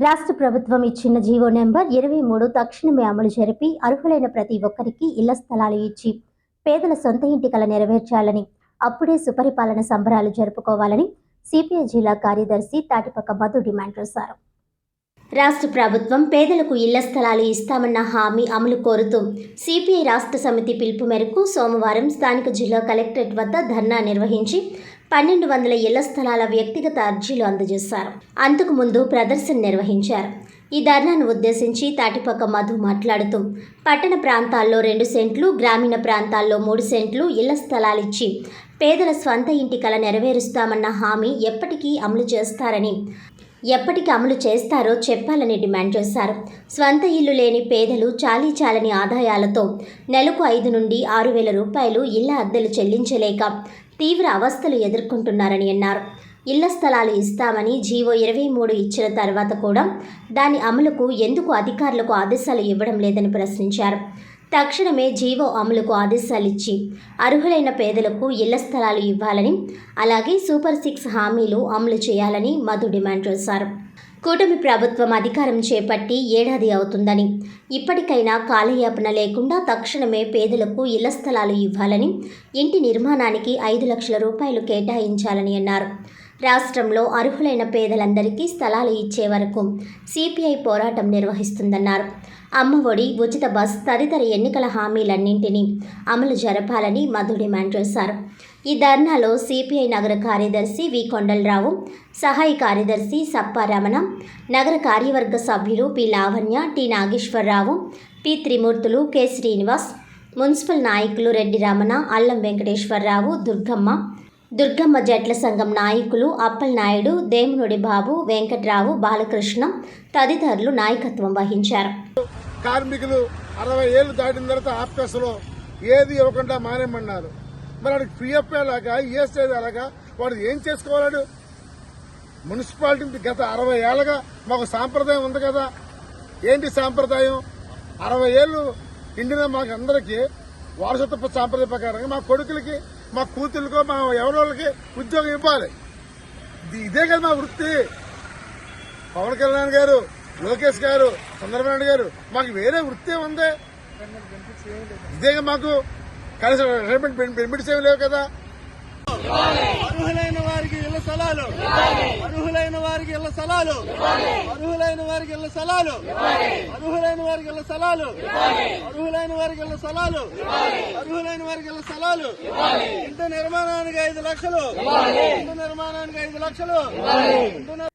రాష్ట్ర ప్రభుత్వం ఇచ్చిన జీవో నెంబర్ ఇరవై మూడు తక్షణమే అమలు జరిపి అర్హులైన ప్రతి ఒక్కరికి ఇళ్ళ స్థలాలు ఇచ్చి పేదల సొంత ఇంటి కల నెరవేర్చాలని అప్పుడే సుపరిపాలన సంబరాలు జరుపుకోవాలని సిపిఐ జిల్లా కార్యదర్శి తాటిపక్క మధు డిమాండ్ చేశారు. రాష్ట్ర ప్రభుత్వం పేదలకు ఇళ్ళ స్థలాలు ఇస్తామన్న హామీ అమలు కోరుతూ సిపిఐ రాష్ట్ర సమితి పిలుపు మేరకు సోమవారం స్థానిక జిల్లా కలెక్టరేట్ వద్ద ధర్నా నిర్వహించి పన్నెండు వందల ఇళ్ళ స్థలాల వ్యక్తిగత అర్జీలు అందజేశారు. అంతకుముందు ప్రదర్శన నిర్వహించారు. ఈ ధర్నాను ఉద్దేశించి తాటిపక్క మధు మాట్లాడుతూ పట్టణ ప్రాంతాల్లో రెండు సెంట్లు గ్రామీణ ప్రాంతాల్లో మూడు సెంట్లు ఇళ్ళ స్థలాలిచ్చి పేదల స్వంత ఇంటి కల నెరవేరుస్తామన్న హామీ ఎప్పటికీ అమలు చేస్తారని ఎప్పటికి అమలు చేస్తారో చెప్పాలని డిమాండ్ చేశారు. స్వంత ఇల్లు లేని పేదలు చాలీ చాలని ఆదాయాలతో నెలకు ఐదు నుండి ఆరు వేల రూపాయలు ఇళ్ళ అద్దెలు చెల్లించలేక తీవ్ర అవస్థలు ఎదుర్కొంటున్నారని అన్నారు. ఇళ్ళ స్థలాలు ఇస్తామని జీవో ఇరవై మూడు ఇచ్చిన తర్వాత కూడా దాని అమలుకు ఎందుకు అధికారులకు ఆదేశాలు ఇవ్వడం లేదని ప్రశ్నించారు. తక్షణమే జీవో అమలుకు ఆదేశాలు ఇచ్చి అర్హులైన పేదలకు ఇళ్ళ స్థలాలు ఇవ్వాలని అలాగే సూపర్ సిక్స్ హామీలు అమలు చేయాలని మధు డిమాండ్ చేశారు. కూటమి ప్రభుత్వం అధికారం చేపట్టి ఏడాది అవుతుందని ఇప్పటికైనా కాలయాపన లేకుండా తక్షణమే పేదలకు ఇళ్ళ స్థలాలు ఇవ్వాలని ఇంటి నిర్మాణానికి ఐదు లక్షల రూపాయలు కేటాయించాలని అన్నారు. రాష్ట్రంలో అర్హులైన పేదలందరికీ స్థలాలు ఇచ్చే వరకు సిపిఐ పోరాటం నిర్వహిస్తుందన్నారు. అమ్మఒడి ఉచిత బస్ తదితర ఎన్నికల హామీలన్నింటినీ అమలు జరపాలని మధు డిమాండ్ చేశారు. ఈ ధర్నాలో సిపిఐ నగర కార్యదర్శి వి. కొండలరావు సహాయ కార్యదర్శి సప్పారమణ నగర కార్యవర్గ సభ్యులు P. Lavanya T. Nageswararao P. Trimurthulu K. Srinivas municipal నాయకులు రెడ్డి రమణ అల్లం వెంకటేశ్వరరావు దుర్గమ్మ దుర్గమ్మ జట్ల సంఘం నాయకులు అప్పలనాయుడు దేమునుడి బాబు వెంకట్రావు బాలకృష్ణ తదితరులు నాయకత్వం వహించారు. కార్మికులు అరవై ఏళ్ళు దాటిన తర్వాత ఆఫీసులో ఏది ఇవ్వకుండా మానేమన్నారు. మరి వాడికి పిఎఫ్ ఎలాగా ఈఎస్ఐ అలాగా వాడు ఏం చేసుకోవాడు మున్సిపాలిటీ గత అరవై ఏళ్ళగా మాకు సాంప్రదాయం ఉంది కదా. ఏంటి సాంప్రదాయం? అరవై ఏళ్ళు ఇండిన మాకు అందరికీ వారసత్వ సాంప్రదాయ ప్రకారంగా మా కొడుకులకి మా కూతుళ్ళకో మా ఎవరోళ్ళకి ఉద్యోగం ఇవ్వాలి. ఇది- ఇదే కదా మా వృత్తి. పవన్ కళ్యాణ్ గారు లోకేష్ గారు చంద్రబాబు నాయుడు గారు మాకు వేరే వృత్తి ఉంది. ఇదే మాకు. కనీసం రిటైర్మెంట్ బెనిఫిట్స్ ఏమి లేవు కదా. అర్హులైన వారికి స్థలాలు అర్హులైన వారికి ఇళ్ళ స్థలాలు అర్హులైన వారికి ఇళ్ళ స్థలాలు అర్హులైన వారికి ఇళ్ళ స్థలాలు అర్హులైన వారికి ఇళ్ళ స్థలాలు అర్హులైన వారికి ఇళ్ళ స్థలాలు ఇంటి నిర్మాణానికి ఐదు లక్షలు. ఇంటి నిర్మాణానికి ఐదు లక్షలు. ఇంటి